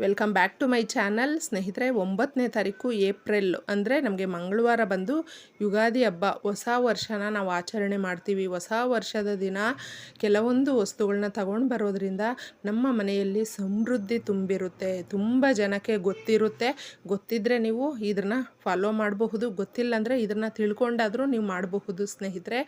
Welcome back to my channel. ಸ್ನೇಹಿತರೆ, ಒಂಬತ್ತನೇ ತಾರೀಕು ಏಪ್ರಿಲ್ ಅಂದರೆ ನಮಗೆ ಮಂಗಳವಾರ ಬಂದು ಯುಗಾದಿ ಹಬ್ಬ. ಹೊಸ ವರ್ಷನ ನಾವು ಆಚರಣೆ ಮಾಡ್ತೀವಿ. ಹೊಸ ವರ್ಷದ ದಿನ ಕೆಲವೊಂದು ವಸ್ತುಗಳನ್ನ ತಗೊಂಡು ಬರೋದ್ರಿಂದ ನಮ್ಮ ಮನೆಯಲ್ಲಿ ಸಮೃದ್ಧಿ ತುಂಬಿರುತ್ತೆ. ತುಂಬ ಜನಕ್ಕೆ ಗೊತ್ತಿರುತ್ತೆ. ಗೊತ್ತಿದ್ದರೆ ನೀವು ಇದನ್ನ ಫಾಲೋ ಮಾಡಬಹುದು. ಗೊತ್ತಿಲ್ಲ ಅಂದರೆ ಇದನ್ನು ತಿಳ್ಕೊಂಡಾದರೂ ನೀವು ಮಾಡಬಹುದು ಸ್ನೇಹಿತರೆ.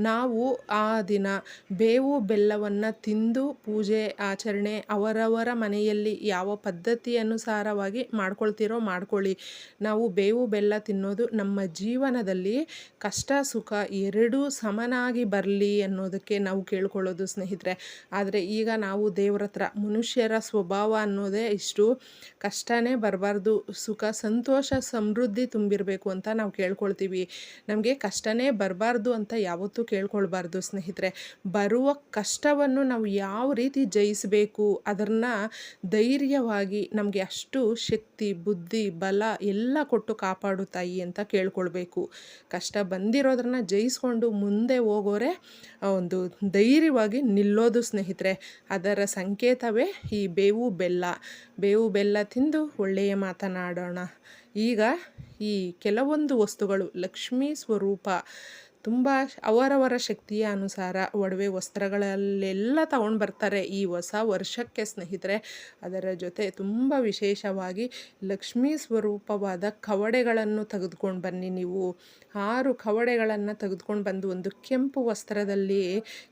ನಾವು ಆ ದಿನ ಬೇವು ಬೆಲ್ಲವನ್ನು ತಿಂದು ಪೂಜೆ, ಆಚರಣೆ ಅವರವರ ಮನೆಯಲ್ಲಿ ಯಾವ ಪದ್ಧತಿ ಅನುಸಾರವಾಗಿ ಮಾಡ್ಕೊಳ್ತಿರೋ ಮಾಡ್ಕೊಳ್ಳಿ. ನಾವು ಬೇವು, ಬೆಲ್ಲ ತಿನ್ನೋದು ನಮ್ಮ ಜೀವನದಲ್ಲಿ ಕಷ್ಟ, ಸುಖ ಎರಡೂ ಸಮನಾಗಿ ಬರಲಿ ಅನ್ನೋದಕ್ಕೆ ನಾವು ಕೇಳ್ಕೊಳ್ಳೋದು ಸ್ನೇಹಿತರೆ. ಆದರೆ ಈಗ ನಾವು ದೇವ್ರ ಹತ್ರ ಮನುಷ್ಯರ ಸ್ವಭಾವ ಅನ್ನೋದೇ ಇಷ್ಟು ಕಷ್ಟನೇ ಬರಬಾರ್ದು, ಸುಖ, ಸಂತೋಷ, ಸಮೃದ್ಧಿ ತುಂಬಿರಬೇಕು ಅಂತ ನಾವು ಕೇಳ್ಕೊಳ್ತೀವಿ. ನಮಗೆ ಕಷ್ಟನೇ ಬರಬಾರ್ದು ಅಂತ ಯಾವತ್ತೂ ಕೇಳ್ಕೊಳ್ಬಾರ್ದು ಸ್ನೇಹಿತರೆ. ಬರುವ ಕಷ್ಟವನ್ನು ನಾವು ಯಾವ ರೀತಿ ಜಯಿಸಬೇಕು, ಅದನ್ನು ಧೈರ್ಯವಾಗಿ ನಮಗೆ ಅಷ್ಟು ಶಕ್ತಿ, ಬುದ್ಧಿ, ಬಲ ಎಲ್ಲ ಕೊಟ್ಟು ಕಾಪಾಡು ತಾಯಿ ಅಂತ ಕೇಳ್ಕೊಳ್ಬೇಕು. ಕಷ್ಟ ಬಂದಿರೋದ್ರನ್ನ ಜಯಿಸ್ಕೊಂಡು ಮುಂದೆ ಹೋಗೋರೆ ಒಂದು ಧೈರ್ಯವಾಗಿ ನಿಲ್ಲೋದು ಸ್ನೇಹಿತರೆ. ಅದರ ಸಂಕೇತವೇ ಈ ಬೇವು ಬೆಲ್ಲ. ಬೇವು ಬೆಲ್ಲ ತಿಂದು ಒಳ್ಳೆಯ ಮಾತನಾಡೋಣ. ಈಗ ಈ ಕೆಲವೊಂದು ವಸ್ತುಗಳು ಲಕ್ಷ್ಮೀ ಸ್ವರೂಪ. ತುಂಬ ಅವರವರ ಶಕ್ತಿಯ ಅನುಸಾರ ಒಡವೆ ವಸ್ತ್ರಗಳಲ್ಲೆಲ್ಲ ತಗೊಂಡು ಬರ್ತಾರೆ ಈ ಹೊಸ ವರ್ಷಕ್ಕೆ ಸ್ನೇಹಿತರೆ. ಅದರ ಜೊತೆ ತುಂಬ ವಿಶೇಷವಾಗಿ ಲಕ್ಷ್ಮೀ ಸ್ವರೂಪವಾದ ಕವಡೆಗಳನ್ನು ತೆಗೆದುಕೊಂಡು ಬನ್ನಿ ನೀವು. ಆರು ಕವಡೆಗಳನ್ನು ತೆಗೆದುಕೊಂಡು ಬಂದು ಒಂದು ಕೆಂಪು ವಸ್ತ್ರದಲ್ಲಿ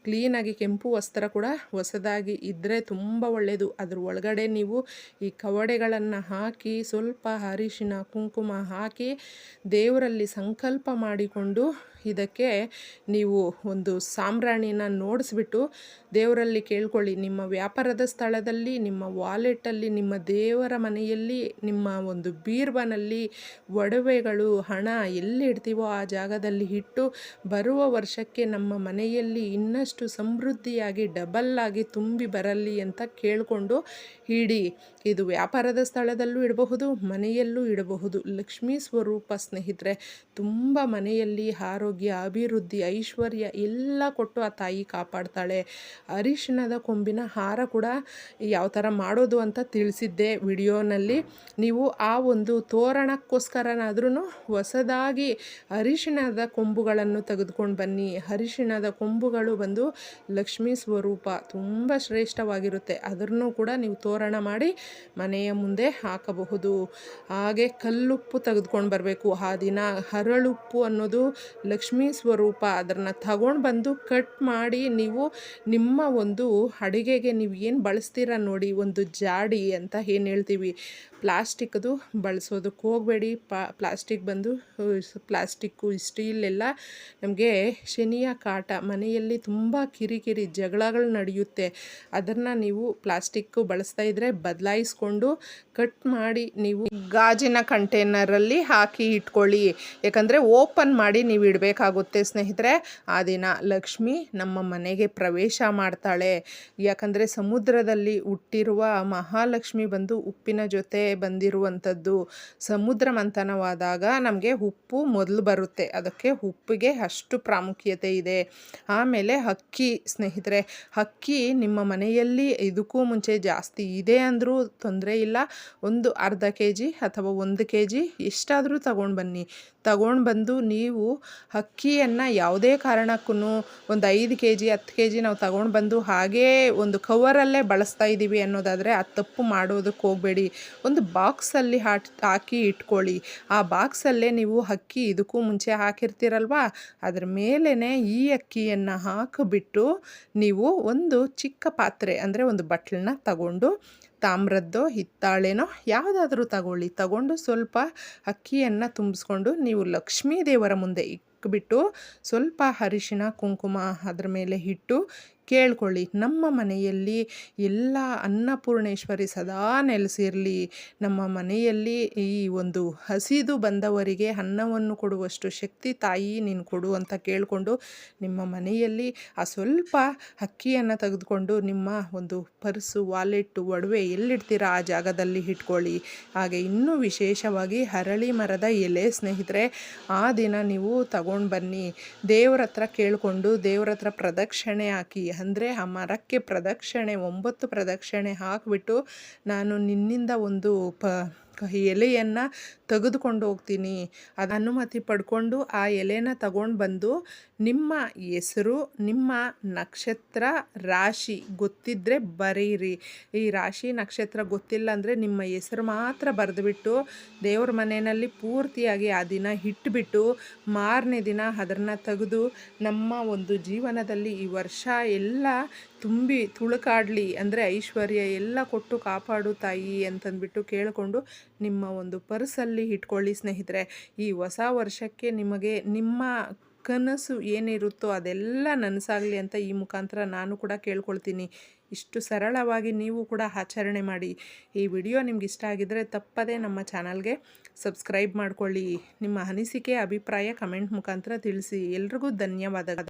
ಕ್ಲೀನಾಗಿ ಕೆಂಪು ವಸ್ತ್ರ ಕೂಡ ಹೊಸದಾಗಿ ಇದ್ದರೆ ತುಂಬ ಒಳ್ಳೆಯದು ಅದ್ರ ಒಳಗಡೆ ನೀವು ಈ ಕವಡೆಗಳನ್ನು ಹಾಕಿ ಸ್ವಲ್ಪ ಅರಿಶಿನ, ಕುಂಕುಮ ಹಾಕಿ ದೇವರಲ್ಲಿ ಸಂಕಲ್ಪ ಮಾಡಿಕೊಂಡು ಇದಕ್ಕೆ ನೀವು ಒಂದು ಸಾಮ್ರಾಣಿನ ನೋಡಿಸ್ಬಿಟ್ಟು ದೇವರಲ್ಲಿ ಕೇಳ್ಕೊಳ್ಳಿ. ನಿಮ್ಮ ವ್ಯಾಪಾರದ ಸ್ಥಳದಲ್ಲಿ, ನಿಮ್ಮ ವಾಲೆಟಲ್ಲಿ, ನಿಮ್ಮ ದೇವರ ಮನೆಯಲ್ಲಿ, ನಿಮ್ಮ ಒಂದು ಬೀರ್ಬನಲ್ಲಿ ಒಡವೆಗಳು, ಹಣ ಎಲ್ಲಿ ಇಡ್ತೀವೋ ಆ ಜಾಗದಲ್ಲಿ ಇಟ್ಟು ಬರುವ ವರ್ಷಕ್ಕೆ ನಮ್ಮ ಮನೆಯಲ್ಲಿ ಇನ್ನಷ್ಟು ಸಮೃದ್ಧಿಯಾಗಿ ಡಬಲ್ ಆಗಿ ತುಂಬಿ ಬರಲಿ ಅಂತ ಕೇಳಿಕೊಂಡು ಇಡಿ. ಇದು ವ್ಯಾಪಾರದ ಸ್ಥಳದಲ್ಲೂ ಇಡಬಹುದು, ಮನೆಯಲ್ಲೂ ಇಡಬಹುದು. ಲಕ್ಷ್ಮೀ ಸ್ವರೂಪ ಸ್ನೇಹಿತರೆ, ತುಂಬ ಮನೆಯಲ್ಲಿ ಆರೋಗ್ಯ ಅಭಿವೃದ್ಧಿ, ಐಶ್ವರ್ಯ ಎಲ್ಲ ಕೊಟ್ಟು ಆ ತಾಯಿ ಕಾಪಾಡ್ತಾಳೆ. ಅರಿಶಿಣದ ಕೊಂಬಿನ ಹಾರ ಕೂಡ ಯಾವ ಥರ ಮಾಡೋದು ಅಂತ ತಿಳಿಸಿದ್ದೆ ವಿಡಿಯೋನಲ್ಲಿ. ನೀವು ಆ ಒಂದು ತೋರಣಕ್ಕೋಸ್ಕರನಾದ್ರೂ ಹೊಸದಾಗಿ ಅರಿಶಿಣದ ಕೊಂಬುಗಳನ್ನು ತೆಗೆದುಕೊಂಡು ಬನ್ನಿ. ಅರಿಶಿಣದ ಕೊಂಬುಗಳು ಬಂದು ಲಕ್ಷ್ಮೀ ಸ್ವರೂಪ ತುಂಬ ಶ್ರೇಷ್ಠವಾಗಿರುತ್ತೆ. ಅದನ್ನು ಕೂಡ ನೀವು ತೋರಣ ಮಾಡಿ ಮನೆಯ ಮುಂದೆ ಹಾಕಬಹುದು. ಹಾಗೆ ಕಲ್ಲುಪ್ಪು ತೆಗೆದುಕೊಂಡು ಬರಬೇಕು. ಆ ದಿನ ಹರಳುಪ್ಪು ಅನ್ನೋದು ಲಕ್ಷ್ಮೀ ಸ್ವರೂಪ ಅದನ್ನು ತಗೊಂಡು ಬಂದು ಕಟ್ ಮಾಡಿ ನೀವು ನಿಮ್ಮ ಒಂದು ಅಡುಗೆಗೆ ನೀವು ಏನು ಬಳಸ್ತೀರ ನೋಡಿ, ಒಂದು ಜಾಡಿ ಅಂತ ಏನು ಹೇಳ್ತೀವಿ? ಪ್ಲಾಸ್ಟಿಕ್ದು ಬಳಸೋದಕ್ಕೆ ಹೋಗಬೇಡಿ. ಪ್ಲಾಸ್ಟಿಕ್ ಬಂದು ಪ್ಲಾಸ್ಟಿಕ್ಕು, ಸ್ಟೀಲ್ ಎಲ್ಲ ನಮಗೆ ಶನಿಯ ಕಾಟ, ಮನೆಯಲ್ಲಿ ತುಂಬ ಕಿರಿಕಿರಿ ಜಗಳಗಳು ನಡೆಯುತ್ತೆ. ಅದನ್ನು ನೀವು ಪ್ಲಾಸ್ಟಿಕ್ಕು ಬಳಸ್ತಾ ಇದ್ದರೆ ಬದಲಾಯಿಸ್ಕೊಂಡು ಕಟ್ ಮಾಡಿ ನೀವು ಗಾಜಿನ ಕಂಟೈನರಲ್ಲಿ ಹಾಕಿ ಇಟ್ಕೊಳ್ಳಿ. ಯಾಕಂದರೆ ಓಪನ್ ಮಾಡಿ ನೀವು ಇಡಬೇಕಾಗುತ್ತೆ ಸ್ನೇಹಿತರೆ. ಆ ದಿನ ಲಕ್ಷ್ಮಿ ನಮ್ಮ ಮನೆಗೆ ಪ್ರವೇಶ ಮಾಡ್ತಾಳೆ. ಯಾಕಂದರೆ ಸಮುದ್ರದಲ್ಲಿ ಹುಟ್ಟಿರುವ ಮಹಾಲಕ್ಷ್ಮಿ ಬಂದು ಉಪ್ಪಿನ ಜೊತೆ ಬಂದಿರುವಂಥದ್ದು. ಸಮುದ್ರ ಮಂಥನವಾದಾಗ ನಮಗೆ ಉಪ್ಪು ಮೊದಲು ಬರುತ್ತೆ. ಅದಕ್ಕೆ ಉಪ್ಪಿಗೆ ಅಷ್ಟು ಪ್ರಾಮುಖ್ಯತೆ ಇದೆ. ಆಮೇಲೆ ಅಕ್ಕಿ ಸ್ನೇಹಿತರೆ, ಅಕ್ಕಿ ನಿಮ್ಮ ಮನೆಯಲ್ಲಿ ಇದಕ್ಕೂ ಮುಂಚೆ ಜಾಸ್ತಿ ಇದೆ ಅಂದರೂ ತೊಂದರೆ ಇಲ್ಲ. ಒಂದು ಅರ್ಧ ಕೆ ಜಿ ಅಥವಾ ಒಂದು ಕೆ ಜಿ ಎಷ್ಟಾದರೂ ತಗೊಂಡು ಬನ್ನಿ. ತಗೊಂಡು ಬಂದು ನೀವು ಅಕ್ಕಿಯನ್ನು ಯಾವುದೇ ಕಾರಣಕ್ಕೂ ಒಂದು ಐದು ಕೆ ಜಿ ಹತ್ತು ಕೆ ಜಿ ನಾವು ತಗೊಂಡು ಬಂದು ಹಾಗೇ ಒಂದು ಕವರಲ್ಲೇ ಬಳಸ್ತಾ ಇದ್ದೀವಿ ಅನ್ನೋದಾದರೆ ಆ ತಪ್ಪು ಮಾಡೋದಕ್ಕೆ ಹೋಗಬೇಡಿ. ಒಂದು ಬಾಕ್ಸಲ್ಲಿ ಹಾಟ್, ಹಾಕಿ ಇಟ್ಕೊಳ್ಳಿ. ಆ ಬಾಕ್ಸಲ್ಲೇ ನೀವು ಅಕ್ಕಿ ಇದಕ್ಕೂ ಮುಂಚೆ ಹಾಕಿರ್ತೀರಲ್ವಾ? ಅದ್ರ ಮೇಲೇ ಈ ಅಕ್ಕಿಯನ್ನು ಹಾಕಿಬಿಟ್ಟು ನೀವು ಒಂದು ಚಿಕ್ಕ ಪಾತ್ರೆ, ಅಂದರೆ ಒಂದು ಬಟ್ಲನ್ನ ತಗೊಂಡು, ತಾಮ್ರದ್ದೋ, ಹಿತ್ತಾಳೆನೋ ಯಾವುದಾದ್ರೂ ತಗೊಳ್ಳಿ. ತಗೊಂಡು ಸ್ವಲ್ಪ ಅಕ್ಕಿಯನ್ನು ತುಂಬಿಸ್ಕೊಂಡು ನೀವು ಲಕ್ಷ್ಮೀ ದೇವರ ಮುಂದೆ ಇಕ್ಬಿಟ್ಟು ಸ್ವಲ್ಪ ಅರಿಶಿನ ಕುಂಕುಮ ಅದ್ರ ಮೇಲೆ ಇಟ್ಟು ಕೇಳ್ಕೊಳ್ಳಿ. ನಮ್ಮ ಮನೆಯಲ್ಲಿ ಎಲ್ಲ ಅನ್ನಪೂರ್ಣೇಶ್ವರಿ ಸದಾ ನೆಲೆಸಿರಲಿ. ನಮ್ಮ ಮನೆಯಲ್ಲಿ ಈ ಒಂದು ಹಸಿದು ಬಂದವರಿಗೆ ಅನ್ನವನ್ನು ಕೊಡುವಷ್ಟು ಶಕ್ತಿ ತಾಯಿ ನೀನು ಕೊಡು ಅಂತ ಕೇಳಿಕೊಂಡು ನಿಮ್ಮ ಮನೆಯಲ್ಲಿ ಆ ಸ್ವಲ್ಪ ಅಕ್ಕಿಯನ್ನು ತೆಗೆದುಕೊಂಡು ನಿಮ್ಮ ಒಂದು ಪರ್ಸು, ವಾಲೆಟ್ಟು, ಒಡವೆ ಎಲ್ಲಿಡ್ತೀರಾ ಆ ಜಾಗದಲ್ಲಿ ಇಟ್ಕೊಳ್ಳಿ. ಹಾಗೆ ಇನ್ನೂ ವಿಶೇಷವಾಗಿ ಹರಳಿ ಮರದ ಎಲೆ ಸ್ನೇಹಿತರೆ, ಆ ದಿನ ನೀವು ತಗೊಂಡು ಬನ್ನಿ. ದೇವ್ರ ಹತ್ರ ಕೇಳಿಕೊಂಡು ದೇವ್ರ ಹತ್ರ ಪ್ರದಕ್ಷಿಣೆ ಹಾಕಿ. ಅಂದರೆ ಆ ಮರಕ್ಕೆ ಪ್ರದಕ್ಷಿಣೆ ಒಂಬತ್ತು ಪ್ರದಕ್ಷಿಣೆ ಹಾಕಿಬಿಟ್ಟು ನಾನು ನಿನ್ನಿಂದ ಒಂದು ಪ ಎಲೆಯನ್ನು ತೆಗೆದುಕೊಂಡು ಹೋಗ್ತೀನಿ. ಅದು ಅನುಮತಿ ಪಡ್ಕೊಂಡು ಆ ಎಲೆನ ತಗೊಂಡು ಬಂದು ನಿಮ್ಮ ಹೆಸರು, ನಿಮ್ಮ ನಕ್ಷತ್ರ ರಾಶಿ ಗೊತ್ತಿದ್ದರೆ ಬರೀರಿ. ಈ ರಾಶಿ ನಕ್ಷತ್ರ ಗೊತ್ತಿಲ್ಲ ಅಂದರೆ ನಿಮ್ಮ ಹೆಸರು ಮಾತ್ರ ಬರೆದುಬಿಟ್ಟು ದೇವ್ರ ಮನೆಯಲ್ಲಿ ಪೂರ್ತಿಯಾಗಿ ಆ ದಿನ ಇಟ್ಬಿಟ್ಟು ಮಾರನೇ ದಿನ ಅದನ್ನು ತೆಗೆದು ನಮ್ಮ ಒಂದು ಜೀವನದಲ್ಲಿ ಈ ವರ್ಷ ಎಲ್ಲ ತುಂಬಿ ತುಳುಕಾಡಲಿ ಅಂದರೆ ಐಶ್ವರ್ಯ ಎಲ್ಲ ಕೊಟ್ಟು ಕಾಪಾಡು ತಾಯಿ ಅಂತಂದ್ಬಿಟ್ಟು ಕೇಳಿಕೊಂಡು ನಿಮ್ಮ ಒಂದು ಪರ್ಸಲ್ಲಿ ಇಟ್ಕೊಳ್ಳಿ ಸ್ನೇಹಿತರೆ. ಈ ಹೊಸ ವರ್ಷಕ್ಕೆ ನಿಮಗೆ ನಿಮ್ಮ ಕನಸು ಏನಿರುತ್ತೋ ಅದೆಲ್ಲ ನನಸಾಗಲಿ ಅಂತ ಈ ಮುಖಾಂತರ ನಾನು ಕೂಡ ಕೇಳ್ಕೊಳ್ತೀನಿ. ಇಷ್ಟು ಸರಳವಾಗಿ ನೀವು ಕೂಡ ಆಚರಣೆ ಮಾಡಿ. ಈ ವಿಡಿಯೋ ನಿಮ್ಗೆ ಇಷ್ಟ ಆಗಿದ್ದರೆ ತಪ್ಪದೇ ನಮ್ಮ ಚಾನಲ್ಗೆ ಸಬ್ಸ್ಕ್ರೈಬ್ ಮಾಡಿಕೊಳ್ಳಿ. ನಿಮ್ಮ ಅನಿಸಿಕೆ, ಅಭಿಪ್ರಾಯ ಕಮೆಂಟ್ ಮುಖಾಂತರ ತಿಳಿಸಿ. ಎಲ್ರಿಗೂ ಧನ್ಯವಾದಗಳು.